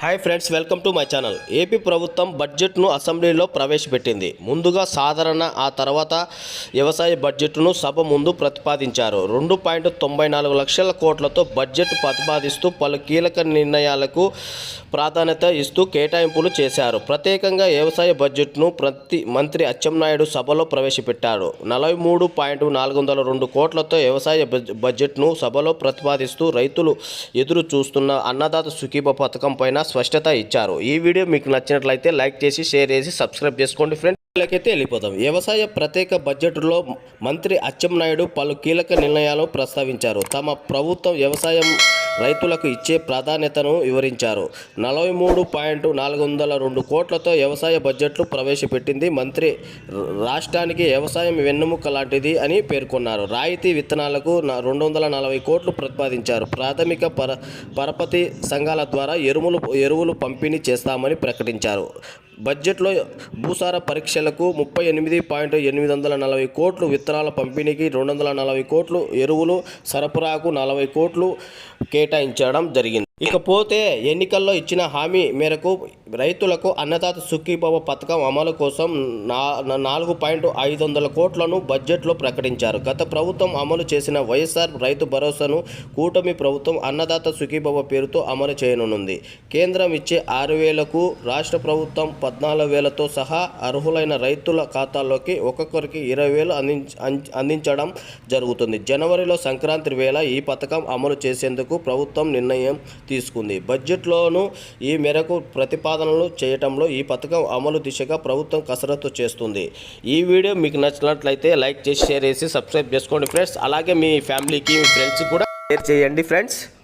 Hi friends welcome to my channel AP ప్రభుత్వం బడ్జెట్ను అసెంబ్లీలో ప్రవేశపెట్టింది. ముందుగా సాధారణ ఆ తర్వాత వ్యవసాయ బడ్జెట్ను సభ ముందు ప్రతిపాదించారు. రెండు పాయింట్ తొంభై నాలుగు లక్షల కోట్లతో బడ్జెట్ ప్రతిపాదిస్తూ పలు కీలక నిర్ణయాలకు ప్రాధాన్యత ఇస్తూ కేటాయింపులు చేశారు. ప్రత్యేకంగా వ్యవసాయ బడ్జెట్ను ప్రతి మంత్రి అచ్చెన్నాయుడు సభలో ప్రవేశపెట్టారు. నలభై మూడు పాయింట్ నాలుగు వందల రెండు కోట్లతో వ్యవసాయ బడ్జెట్ను సభలో ప్రతిపాదిస్తూ రైతులు ఎదురు చూస్తున్న అన్నదాత సుఖీభ పథకం పైన స్పష్టత ఇచ్చారు. ఈ వీడియో మీకు నచ్చినట్లయితే లైక్ చేసి షేర్ చేసి సబ్స్క్రైబ్ చేసుకోండి ఫ్రెండ్స్. అయితే వెళ్ళిపోతాం వ్యవసాయ ప్రత్యేక బడ్జెట్లో మంత్రి అచ్చెన్నాయుడు పలు కీలక నిర్ణయాలు ప్రస్తావించారు. తమ ప్రభుత్వం వ్యవసాయం రైతులకు ఇచ్చే ప్రాధాన్యతను వివరించారు. నలభై మూడు పాయింట్ నాలుగు వందల రెండు కోట్లతో వ్యవసాయ బడ్జెట్లు ప్రవేశపెట్టింది మంత్రి. రాష్ట్రానికి వ్యవసాయం వెన్నెముక లాంటిది అని పేర్కొన్నారు. రాయితీ విత్తనాలకు న- రెండు వందల నలభై కోట్లు ప్రతిపాదించారు. ప్రాథమిక పర పరపతి సంఘాల ద్వారా ఎరువులు ఎరువులు పంపిణీ చేస్తామని ప్రకటించారు. బడ్జెట్లో భూసార పరీక్షలకు ముప్పై ఎనిమిది పాయింట్ ఎనిమిది వందల నలభై కోట్లు విత్తనాల పంపిణీకి రెండు వందల నలభై కోట్లు ఎరువులు సరఫరాకు నలభై కోట్లు కే కేటాయించడం జరిగింది. ఇకపోతే ఎన్నికల్లో ఇచ్చిన హామీ మేరకు రైతులకు అన్నదాత సుఖీభవ పథకం అమలు కోసం నా నాలుగు పాయింట్ ఐదు వందల కోట్లను బడ్జెట్లో ప్రకటించారు. గత ప్రభుత్వం అమలు చేసిన వైఎస్ఆర్ రైతు భరోసాను కూటమి ప్రభుత్వం అన్నదాత సుఖీభవ పేరుతో అమలు చేయనుంది. కేంద్రం ఇచ్చే ఆరు వేలకు రాష్ట్ర ప్రభుత్వం పద్నాలుగు వేలతో సహా అర్హులైన రైతుల ఖాతాల్లోకి ఒక్కొక్కరికి ఇరవై వేలు అందించ అందించడం జరుగుతుంది. జనవరిలో సంక్రాంతి వేళ ఈ పథకం అమలు చేసేందుకు ప్రభుత్వం నిర్ణయం తీసుకుంది. బడ్జెట్లోనూ ఈ మేరకు ప్రతిపాదనలు చేయటంలో ఈ పథకం అమలు దిశగా ప్రభుత్వం కసరత్తు చేస్తుంది. ఈ వీడియో మీకు నచ్చినట్లయితే లైక్ చేసి షేర్ చేసి సబ్స్క్రైబ్ చేసుకోండి ఫ్రెండ్స్. అలాగే మీ ఫ్యామిలీకి మీ ఫ్రెండ్స్కి కూడా షేర్ చేయండి ఫ్రెండ్స్.